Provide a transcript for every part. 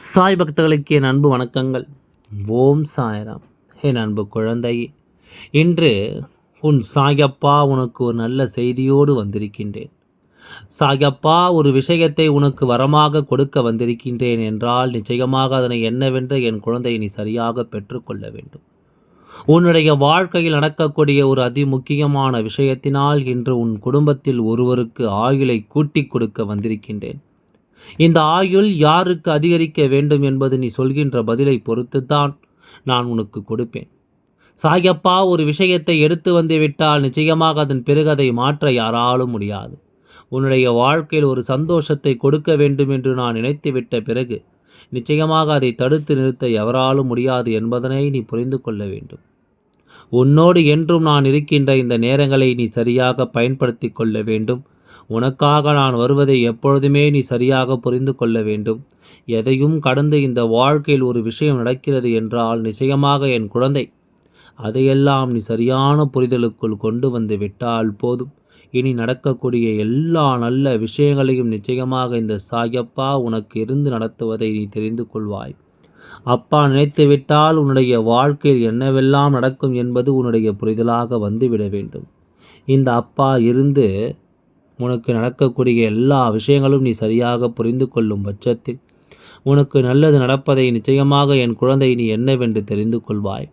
சாய் பக்தர்களுக்கு என் அன்பு வணக்கங்கள். ஓம் சாய்ராம். என் அன்பு குழந்தையே இன்று உன் சாயப்பா உனக்கு ஒரு நல்ல செய்தியோடு வந்திருக்கின்றேன். சாயப்பா ஒரு விஷயத்தை உனக்கு வரமாக கொடுக்க வந்திருக்கின்றேன் என்றால் நிச்சயமாக அதனை என்னவென்று என் குழந்தையை நீ சரியாக பெற்றுக்கொள்ள வேண்டும். உன்னுடைய வாழ்க்கையில் நடக்கக்கூடிய ஒரு அதி முக்கியமான விஷயத்தினால் இன்று உன் குடும்பத்தில் ஒருவருக்கு ஆயுளை கூட்டிக் கொடுக்க வந்திருக்கின்றேன். இந்த ஆயுள் யாருக்கு அதிகரிக்க வேண்டும் என்பது நீ சொல்கின்ற பதிலை பொறுத்துத்தான் நான் உனக்கு கொடுப்பேன். சாயப்பா ஒரு விஷயத்தை எடுத்து வந்து விட்டால் நிச்சயமாக அதன் பிறகு அதை மாற்ற யாராலும் முடியாது. உன்னுடைய வாழ்க்கையில் ஒரு சந்தோஷத்தை கொடுக்க வேண்டும் என்று நான் நினைத்துவிட்ட பிறகு நிச்சயமாக அதை தடுத்து நிறுத்த எவராலும் முடியாது என்பதனை நீ புரிந்து கொள்ள வேண்டும். உன்னோடு என்றும் நான் இருக்கின்ற இந்த நேரங்களை நீ சரியாக பயன்படுத்தி கொள்ள வேண்டும். உனக்காக நான் வருவதை எப்பொழுதுமே நீ சரியாக புரிந்து கொள்ள வேண்டும். எதையும் கடந்து இந்த வாழ்க்கையில் ஒரு விஷயம் நடக்கிறது என்றால் நிச்சயமாக என் குழந்தை. அதையெல்லாம் நீ சரியான புரிதலுக்குள் கொண்டு வந்து விட்டால் போதும். இனி நடக்கக்கூடிய எல்லா நல்ல விஷயங்களையும் நிச்சயமாக இந்த சாயப்பா உனக்கு இருந்து நடத்துவதை நீ தெரிந்து கொள்வாய். அப்பா நினைத்துவிட்டால் உன்னுடைய வாழ்க்கையில் என்னவெல்லாம் நடக்கும் என்பது உன்னுடைய புரிதலாக வந்துவிட வேண்டும். இந்த அப்பா இருந்து உனக்கு நடக்கக்கூடிய எல்லா விஷயங்களும் நீ சரியாக புரிந்து கொள்ளும் பட்சத்தில். உனக்கு நல்லது நடப்பதை நிச்சயமாக என் குழந்தை நீ என்னவென்று தெரிந்து கொள்வாய்.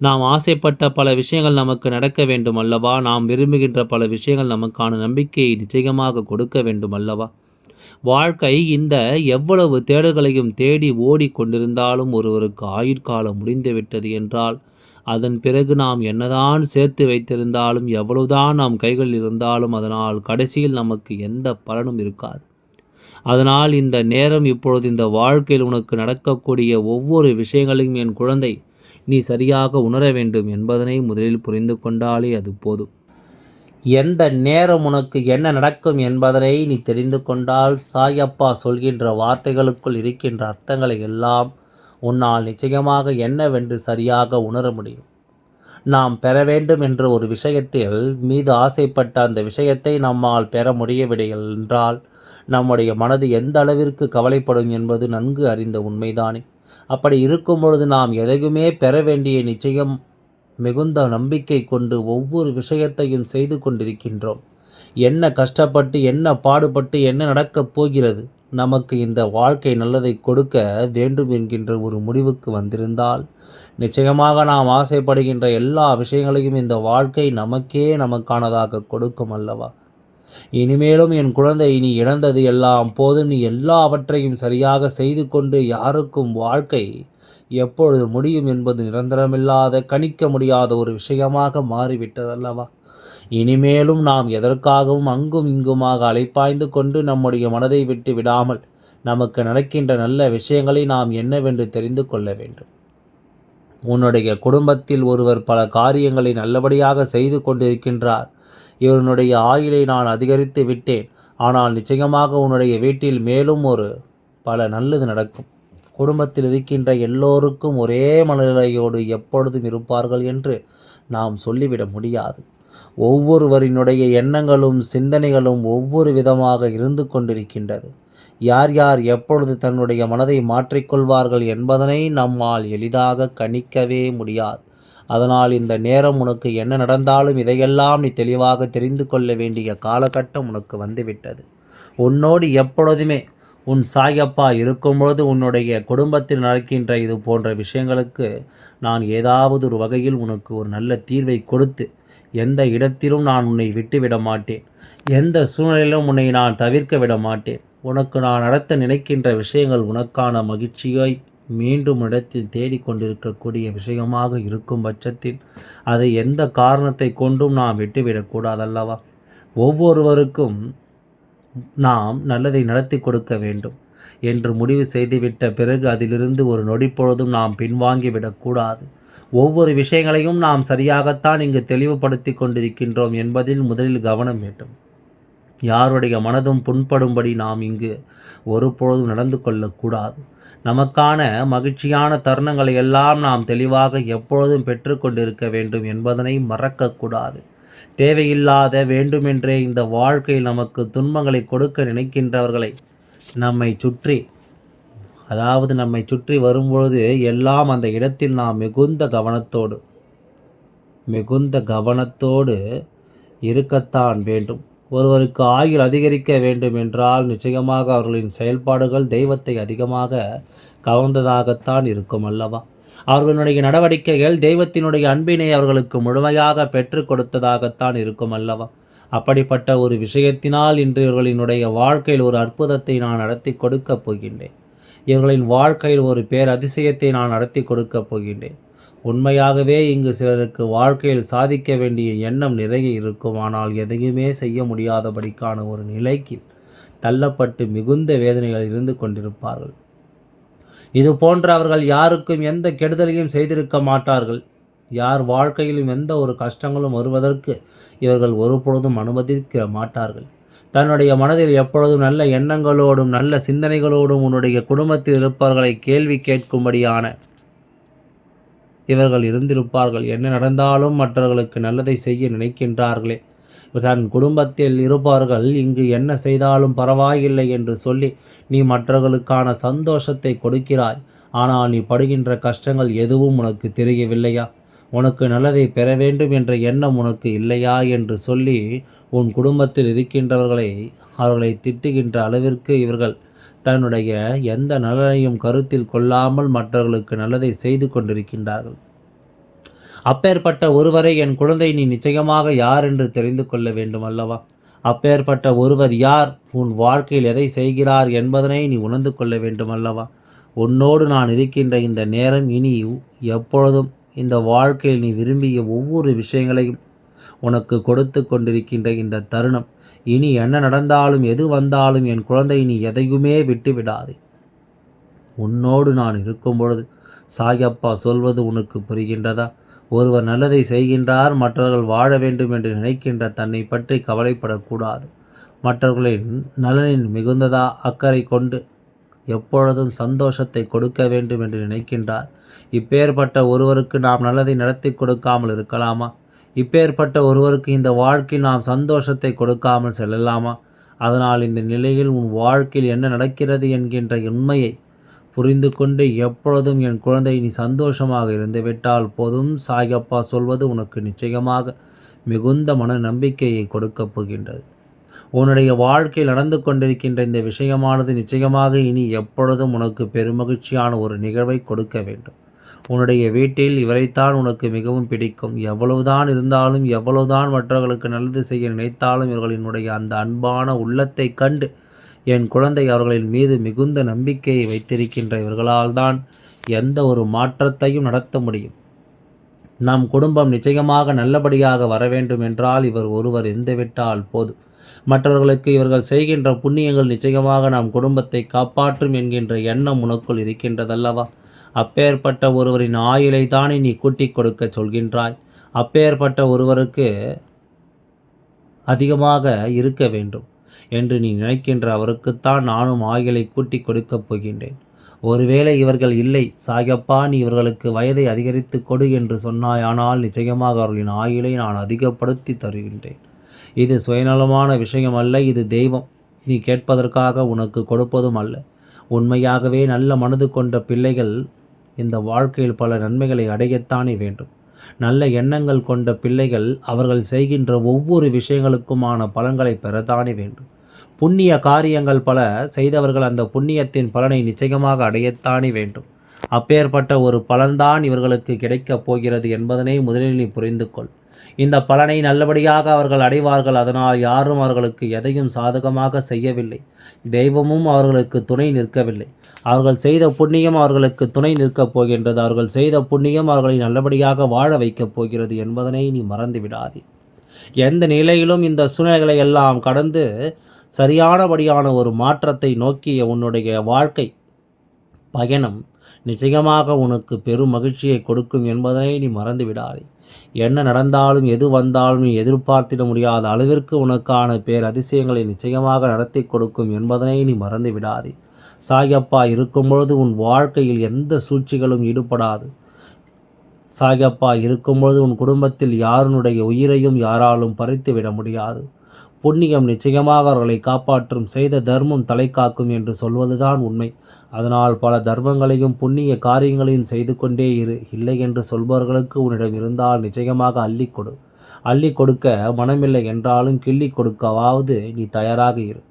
நாம் ஆசைப்பட்ட பல விஷயங்கள் நமக்கு நடக்க வேண்டும் அல்லவா? நாம் விரும்புகின்ற பல விஷயங்கள் நமக்கான நம்பிக்கையை நிச்சயமாக கொடுக்க வேண்டும் அல்லவா? வாழ்க்கை இந்த எவ்வளவு தேடல்களையும் தேடி ஓடி கொண்டிருந்தாலும் ஒருவருக்கு ஆயுட்காலம் முடிந்துவிட்டது என்றால் அதன் பிறகு நாம் என்னதான் சேர்த்து வைத்திருந்தாலும் எவ்வளவுதான் நாம் கைகளில் இருந்தாலும் அதனால் கடைசியில் நமக்கு எந்த பலனும் இருக்காது. அதனால் இந்த நேரம் இப்பொழுது இந்த வாழ்க்கையில் உனக்கு நடக்கக்கூடிய ஒவ்வொரு விஷயங்களையும் என் குழந்தை நீ சரியாக உணர வேண்டும் என்பதனை முதலில் புரிந்து கொண்டாலே அது போதும். எந்த நேரம் உனக்கு என்ன நடக்கும் என்பதனை நீ தெரிந்து கொண்டால் சாயப்பா சொல்கின்ற வார்த்தைகளுக்குள் இருக்கின்ற அர்த்தங்களை எல்லாம் உன்னால் நிச்சயமாக என்னவென்று சரியாக உணர முடியும். நாம் பெற வேண்டும் என்ற ஒரு விஷயத்தில் மீது ஆசைப்பட்ட அந்த விஷயத்தை நம்மால் பெற முடியவில்லை என்றால் நம்முடைய மனது எந்த அளவிற்கு கவலைப்படும் என்பது நன்கு அறிந்த உண்மைதானே. அப்படி இருக்கும் பொழுது நாம் எதையுமே பெற வேண்டிய நிச்சயம் மிகுந்த நம்பிக்கை கொண்டு ஒவ்வொரு விஷயத்தையும் செய்து கொண்டிருக்கின்றோம். என்ன கஷ்டப்பட்டு என்ன பாடுபட்டு என்ன நடக்கப் போகிறது? நமக்கு இந்த வாழ்க்கை நல்லதை கொடுக்க வேண்டும் என்கின்ற ஒரு முடிவுக்கு வந்திருந்தால் நிச்சயமாக நாம் ஆசைப்படுகின்ற எல்லா விஷயங்களையும் இந்த வாழ்க்கை நமக்கே நமக்கானதாக கொடுக்கும் அல்லவா? இனிமேலும் என் குழந்தை நீ இழந்தது எல்லாம் போதும். நீ எல்லாவற்றையும் சரியாக செய்து கொண்டு யாருக்கும் வாழ்க்கை எப்பொழுது முடியும் என்பது நிரந்தரமில்லாத கணிக்க முடியாத ஒரு விஷயமாக மாறிவிட்டதல்லவா இனிமேலும் நாம் எதற்காகவும் அங்கும் இங்குமாக அலைப்பாய்ந்து கொண்டு நம்முடைய மனதை விட்டு விடாமல் நமக்கு நடக்கின்ற நல்ல விஷயங்களை நாம் என்னவென்று தெரிந்து கொள்ள வேண்டும். உன்னுடைய குடும்பத்தில் ஒருவர் பல காரியங்களை நல்லபடியாக செய்து கொண்டிருக்கின்றார். இவனுடைய ஆயுளை நான் அதிகரித்து விட்டேன். ஆனால் நிச்சயமாக உன்னுடைய வீட்டில் மேலும் ஒரு பல நல்லது நடக்கும். குடும்பத்தில் இருக்கின்ற எல்லோருக்கும் ஒரே மனநிலையோடு எப்பொழுதும் இருப்பார்கள் என்று நாம் சொல்லிவிட முடியாது. ஒவ்வொருவரினுடைய எண்ணங்களும் சிந்தனைகளும் ஒவ்வொரு விதமாக இருந்து கொண்டிருக்கின்றது. யார் யார் எப்பொழுது தன்னுடைய மனதை மாற்றிக்கொள்வார்கள் என்பதனை நம்மால் எளிதாக கணிக்கவே முடியாது. அதனால் இந்த நேரம் உனக்கு என்ன நடந்தாலும் இதையெல்லாம் நீ தெளிவாக தெரிந்து கொள்ள வேண்டிய காலகட்டம் உனக்கு வந்துவிட்டது. உன்னோடு எப்பொழுதுமே உன் சாயப்பா இருக்கும்பொழுது உன்னுடைய குடும்பத்தில் நடக்கின்ற இது போன்ற விஷயங்களுக்கு நான் ஏதாவது ஒரு வகையில் உனக்கு ஒரு நல்ல தீர்வை கொடுத்து எந்த இடத்திலும் நான் உன்னை விட்டுவிட மாட்டேன். எந்த சூழ்நிலையிலும் உன்னை நான் தவிர்க்க விட மாட்டேன். உனக்கு நான் நடத்த நினைக்கின்ற விஷயங்கள் உனக்கான மகிழ்ச்சியை மீண்டும் இடத்தில் தேடிக்கொண்டிருக்கக்கூடிய விஷயமாக இருக்கும் பட்சத்தில் அதை எந்த காரணத்தை கொண்டும் நாம் விட்டுவிடக்கூடாதல்லவா ஒவ்வொருவருக்கும் நாம் நல்லதை நடத்தி கொடுக்க வேண்டும் என்று முடிவு செய்துவிட்ட பிறகு அதிலிருந்து ஒரு நொடி பொழுதும் நாம் பின்வாங்கி விடக்கூடாது ஒவ்வொரு விஷயங்களையும் நாம் சரியாகத்தான் இங்கு தெளிவுபடுத்தி கொண்டிருக்கின்றோம் என்பதில் முதலில் கவனம் வேண்டும். யாருடைய மனதும் புண்படும்படி நாம் இங்கு ஒருபொழுதும் நடந்து கொள்ளக்கூடாது. நமக்கான மகிழ்ச்சியான தருணங்களை எல்லாம் நாம் தெளிவாக எப்பொழுதும் பெற்றுக்கொண்டிருக்க வேண்டும் என்பதனை மறக்கக்கூடாது. தேவையில்லாத வேண்டுமென்றே இந்த வாழ்க்கையில் நமக்கு துன்பங்களை கொடுக்க நினைக்கின்றவர்களை நம்மை சுற்றி அதாவது நம்மை சுற்றி வரும்பொழுது எல்லாம் அந்த இடத்தில் நாம் மிகுந்த கவனத்தோடு மிகுந்த கவனத்தோடு இருக்கத்தான் வேண்டும். ஒருவருக்கு ஆயுள் அதிகரிக்க வேண்டும் என்றால் நிச்சயமாக அவர்களின் செயல்பாடுகள் தெய்வத்தை அதிகமாக கவர்ந்ததாகத்தான் இருக்கும் அல்லவா? அவர்களுடைய நடவடிக்கைகள் தெய்வத்தினுடைய அன்பினை அவர்களுக்கு முழுமையாக பெற்று கொடுத்ததாகத்தான் இருக்கும் அல்லவா? அப்படிப்பட்ட ஒரு விஷயத்தினால் இன்று இவர்களினுடைய வாழ்க்கையில் ஒரு அற்புதத்தை நான் நடத்தி கொடுக்கப் போகின்றேன். இவர்களின் வாழ்க்கையில் ஒரு பேர் அதிசயத்தை நான் நடத்தி கொடுக்கப் போகின்றேன். உண்மையாகவே இங்கு சிலருக்கு வாழ்க்கையில் சாதிக்க வேண்டிய எண்ணம் நிறைய இருக்கும். ஆனால் எதையுமே செய்ய முடியாதபடிக்கான ஒரு நிலைக்கு தள்ளப்பட்டு மிகுந்த வேதனைகள் இருந்து கொண்டிருப்பார்கள். இது போன்ற அவர்கள் யாருக்கும் எந்த கெடுதலையும் செய்திருக்க மாட்டார்கள். யார் வாழ்க்கையிலும் எந்த ஒரு கஷ்டங்களும் வருவதற்கு இவர்கள் ஒருபொழுதும் அனுமதிக்க மாட்டார்கள். தன்னுடைய மனதில் எப்பொழுதும் நல்ல எண்ணங்களோடும் நல்ல சிந்தனைகளோடும் உன்னுடைய குடும்பத்தில் இருப்பவர்களை கேள்வி கேட்கும்படியான இவர்கள் இருந்திருப்பார்கள். என்ன நடந்தாலும் மற்றவர்களுக்கு நல்லதை செய்ய நினைக்கின்றார்களே. தன் குடும்பத்தில் இருப்பவர்கள் இங்கு என்ன செய்தாலும் பரவாயில்லை என்று சொல்லி நீ மற்றவர்களுக்கான சந்தோஷத்தை கொடுக்கிறாய். ஆனால் நீ படுகின்ற கஷ்டங்கள் எதுவும் உனக்கு தெரியவில்லையா? உனக்கு நல்லதை பெற வேண்டும் என்ற எண்ணம் உனக்கு இல்லையா என்று சொல்லி உன் குடும்பத்தில் இருக்கின்றவர்களை அவர்களை திட்டுகின்ற அளவிற்கு இவர்கள் தன்னுடைய எந்த நலனையும் கருத்தில் கொள்ளாமல் மற்றவர்களுக்கு நல்லதை செய்து கொண்டிருக்கின்றார்கள். அப்பேற்பட்ட ஒருவரை என் குழந்தை நீ நிச்சயமாக யார் என்று தெரிந்து கொள்ள வேண்டும் அல்லவா? அப்பேற்பட்ட ஒருவர் யார்? உன் வாழ்க்கையில் எதை செய்கிறார் என்பதனை நீ உணர்ந்து கொள்ள வேண்டும் அல்லவா? உன்னோடு நான் இருக்கின்ற இந்த நேரம் இனி எப்பொழுதும் இந்த வாழ்க்கையில் நீ விரும்பிய ஒவ்வொரு விஷயங்களையும் உனக்கு கொடுத்து கொண்டிருக்கின்ற இந்த தருணம். இனி என்ன நடந்தாலும் எது வந்தாலும் என் குழந்தை நீ எதையுமே விட்டு விடாதே. உன்னோடு நான் இருக்கும் பொழுது சாயப்பா சொல்வது உனக்கு புரிகின்றதா? ஒருவர் நல்லதை செய்கின்றார் மற்றவர்கள் வாழ வேண்டும் என்று நினைக்கின்ற தன்னை பற்றி கவலைப்படக்கூடாது. மற்றவர்களின் நலனின் மிகுந்ததா? அக்கறை கொண்டு எப்பொழுதும் சந்தோஷத்தை கொடுக்க வேண்டும் என்று நினைக்கின்றார். இப்பேற்பட்ட ஒருவருக்கு நாம் நல்லதை நடத்தி கொடுக்காமல் இருக்கலாமா? இப்பேற்பட்ட ஒருவருக்கு இந்த வாழ்க்கையில் நாம் சந்தோஷத்தை கொடுக்காமல் செல்லலாமா? அதனால் இந்த நிலையில் உன் வாழ்க்கையில் என்ன நடக்கிறது என்கின்ற உண்மையை புரிந்து கொண்டு எப்பொழுதும் என் குழந்தை நீ சந்தோஷமாக இருந்துவிட்டால் போதும். சாயப்பா சொல்வது உனக்கு நிச்சயமாக மிகுந்த மன நம்பிக்கையை கொடுக்கப் போகின்றது. உன்னுடைய வாழ்க்கையில் நடந்து கொண்டிருக்கின்ற இந்த விஷயமானது நிச்சயமாக இனி எப்பொழுதும் உனக்கு பெருமகிழ்ச்சியான ஒரு நிகழ்வை கொடுக்க வேண்டும். உன்னுடைய வீட்டில் இவரைத்தான் உனக்கு மிகவும் பிடிக்கும். எவ்வளவுதான் இருந்தாலும் எவ்வளவுதான் மற்றவர்களுக்கு நல்லது செய்ய நினைத்தாலும் இவர்களினுடைய அந்த அன்பான உள்ளத்தை கண்டு என் குழந்தை அவர்களின் மீது மிகுந்த நம்பிக்கையை வைத்திருக்கின்ற இவர்களால் தான் எந்த ஒரு மாற்றத்தையும் நடத்த முடியும். நம் குடும்பம் நிச்சயமாக நல்லபடியாக வர வேண்டும் என்றால் இவர் ஒருவர் இருந்துவிட்டால் போதும். மற்றவர்களுக்கு இவர்கள் செய்கின்ற புண்ணியங்கள் நிச்சயமாக நம் குடும்பத்தை காப்பாற்றும் என்கின்ற எண்ணம் உனக்குள் இருக்கின்றதல்லவா? அப்பேற்பட்ட ஒருவரின் ஆயுளை தானே நீ கூட்டிக் கொடுக்க சொல்கின்றாய். அப்பேற்பட்ட ஒருவருக்கு அதிகமாக இருக்க வேண்டும் என்று நீ நினைக்கின்ற அவருக்குத்தான் நானும் ஆயுளை கூட்டிக் கொடுக்கப் போகின்றேன். ஒருவேளை இவர்கள் இல்லை சாயப்பா நீ இவர்களுக்கு வயதை அதிகரித்து கொடு என்று சொன்னாயானால் நிச்சயமாக அவர்களின் ஆயுளை நான் அதிகப்படுத்தி தருகின்றேன். இது சுயநலமான விஷயம் அல்ல இது தெய்வம். நீ கேட்பதற்காக உனக்கு கொடுப்பதும் அல்ல. உண்மையாகவே நல்ல மனது கொண்ட பிள்ளைகள் இந்த வாழ்க்கையில் பல நன்மைகளை அடையத்தானே வேண்டும். நல்ல எண்ணங்கள் கொண்ட பிள்ளைகள் அவர்கள் செய்கின்ற ஒவ்வொரு விஷயங்களுக்குமான பலன்களை பெறத்தானே வேண்டும். புண்ணிய காரியங்கள் பல செய்தவர்கள் அந்த புண்ணியத்தின் பலனை நிச்சயமாக அடையத்தானே வேண்டும். அப்பேற்பட்ட ஒரு பலன்தான் இவர்களுக்கு கிடைக்கப் போகிறது என்பதனை முதலில் நீ புரிந்து கொள். இந்த பலனை நல்லபடியாக அவர்கள் அடைவார்கள் அதனால் யாரும் அவர்களுக்கு எதையும் சாதகமாக செய்யவில்லை. தெய்வமும் அவர்களுக்கு துணை நிற்கவில்லை. அவர்கள் செய்த புண்ணியம் அவர்களுக்கு துணை நிற்கப் போகின்றது. அவர்கள் செய்த புண்ணியம் அவர்களை நல்லபடியாக வாழ வைக்கப் போகிறது என்பதனை நீ மறந்து விடாதே எந்த நிலையிலும் இந்த சூழ்நிலைகளை எல்லாம் கடந்து சரியானபடியான ஒரு மாற்றத்தை நோக்கிய உன்னுடைய வாழ்க்கை பயணம் நிச்சயமாக உனக்கு பெரும் மகிழ்ச்சியை கொடுக்கும் என்பதனை நீ மறந்து விடாதே என்ன நடந்தாலும் எது வந்தாலும் நீ எதிர்பார்த்திட முடியாத அளவிற்கு உனக்கான பேர் அதிசயங்களை நிச்சயமாக நடத்தி கொடுக்கும் என்பதனை நீ மறந்து விடாதே சாயப்பா இருக்கும் பொழுது உன் வாழ்க்கையில் எந்த சூழ்ச்சிகளும் ஈடுபடாது. சாயப்பா இருக்கும்பொழுது உன் குடும்பத்தில் யாருனுடைய உயிரையும் யாராலும் பறித்து விட முடியாது. புண்ணியம் நிச்சயமாக அவர்களை காப்பாற்றும் செய்த தர்மம் தலை காக்கும் என்று சொல்வதுதான் உண்மை. அதனால் பல தர்மங்களையும் புண்ணிய காரியங்களையும் செய்து கொண்டே இரு. இல்லை என்று சொல்பவர்களுக்கு உன்னிடம் இருந்தால் நிச்சயமாக அள்ளி கொடு. அள்ளி கொடுக்க மனமில்லை என்றாலும் கிள்ளி கொடுக்கவாவது நீ தயாராக இரு.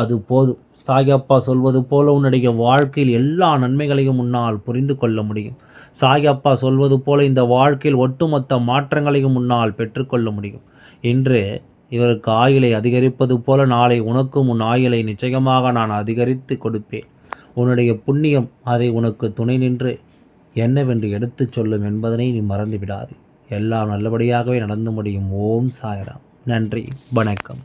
அது போதும். சாயப்பா சொல்வது போல உன்னுடைய வாழ்க்கையில் எல்லா நன்மைகளையும் உன்னால் புரிந்து கொள்ள முடியும். சாயப்பா சொல்வது போல இந்த வாழ்க்கையில் ஒட்டுமொத்த மாற்றங்களையும் உன்னால் பெற்றுக்கொள்ள முடியும். இன்று இவருக்கு ஆயுளை அதிகரிப்பது போல நாளை உனக்கும் உன் ஆயுளை நிச்சயமாக நான் அதிகரித்து கொடுப்பேன். உன்னுடைய புண்ணியம் அதை உனக்கு துணை நின்று என்னவென்று எடுத்துச் சொல்லும் என்பதனை நீ மறந்துவிடாது. எல்லாம் நல்லபடியாகவே நடந்து முடியும். ஓம் சாய்ராம். நன்றி. வணக்கம்.